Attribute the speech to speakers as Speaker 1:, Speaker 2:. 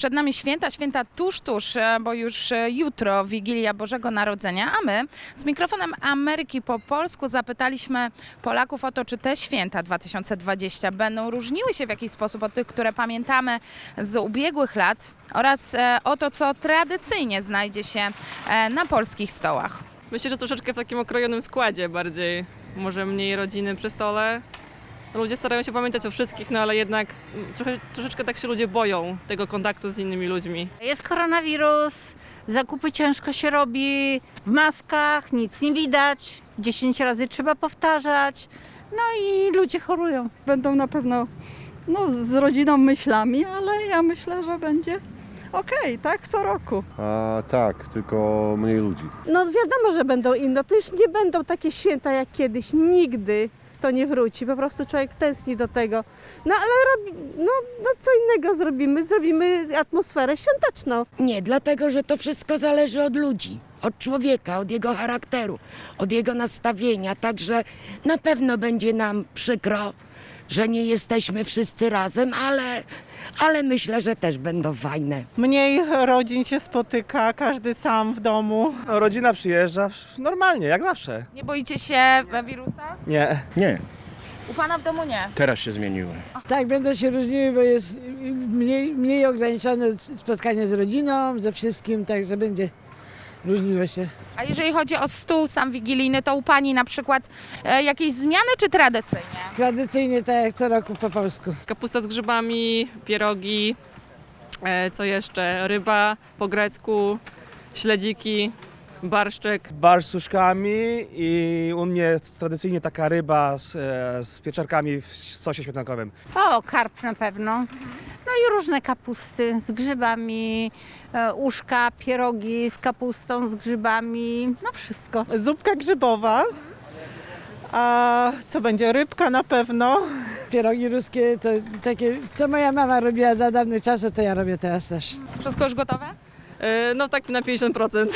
Speaker 1: Przed nami święta, święta tuż, tuż, e, bo już e, jutro Wigilia Bożego Narodzenia, a my z mikrofonem Ameryki po polsku zapytaliśmy Polaków o to, czy te święta 2020 będą różniły się w jakiś sposób od tych, które pamiętamy z ubiegłych lat oraz e, o to, co tradycyjnie znajdzie się na polskich stołach.
Speaker 2: Myślę, że troszeczkę w takim okrojonym składzie bardziej. Może mniej rodziny przy stole. Ludzie starają się pamiętać o wszystkich, no ale jednak trochę, troszeczkę tak się ludzie boją tego kontaktu z innymi ludźmi.
Speaker 3: Jest koronawirus, zakupy ciężko się robi, w maskach, nic nie widać, 10 razy trzeba powtarzać, no i ludzie chorują.
Speaker 4: będą na pewno no, z rodziną myślami, ale ja myślę, że będzie okej, tak, co roku.
Speaker 5: A tak, tylko mniej ludzi.
Speaker 6: No wiadomo, że będą inne. To już nie będą takie święta jak kiedyś. Nigdy to nie wróci. Po prostu człowiek tęskni do tego. No ale robi, no, no co innego zrobimy? Zrobimy atmosferę świąteczną.
Speaker 7: Nie, dlatego że to wszystko zależy od ludzi, od człowieka, od jego charakteru, od jego nastawienia. Także na pewno będzie nam przykro, że nie jesteśmy wszyscy razem, ale, ale myślę, że też będą fajne.
Speaker 8: Mniej rodzin się spotyka, każdy sam w domu.
Speaker 9: Rodzina przyjeżdża normalnie, jak zawsze.
Speaker 1: Nie boicie się wirusa?
Speaker 9: Nie.
Speaker 10: Nie,
Speaker 1: U Pana w domu nie.
Speaker 10: teraz się zmieniły.
Speaker 11: Tak, będą się różniły, bo jest mniej, mniej ograniczone spotkanie z rodziną, ze wszystkim, także będzie różniło się.
Speaker 1: A jeżeli chodzi o stół sam wigilijny, to u Pani na przykład e, jakieś zmiany czy tradycyjnie?
Speaker 11: Tradycyjnie tak jak co roku po polsku.
Speaker 2: Kapusta z grzybami, pierogi, e, co jeszcze? Ryba po grecku, śledziki, barszczek.
Speaker 9: Bar z suszkami i u mnie tradycyjnie taka ryba z, e, z pieczarkami w sosie śmietankowym.
Speaker 3: O, karp na pewno. No i różne kapusty z grzybami, e, uszka, pierogi z kapustą, z grzybami, no wszystko.
Speaker 8: Zupka grzybowa. A co będzie? Rybka na pewno.
Speaker 11: Pierogi ruskie to takie, co moja mama robiła za dawnych czasów, to ja robię teraz też.
Speaker 1: Wszystko już gotowe?
Speaker 2: E, no tak na 50%.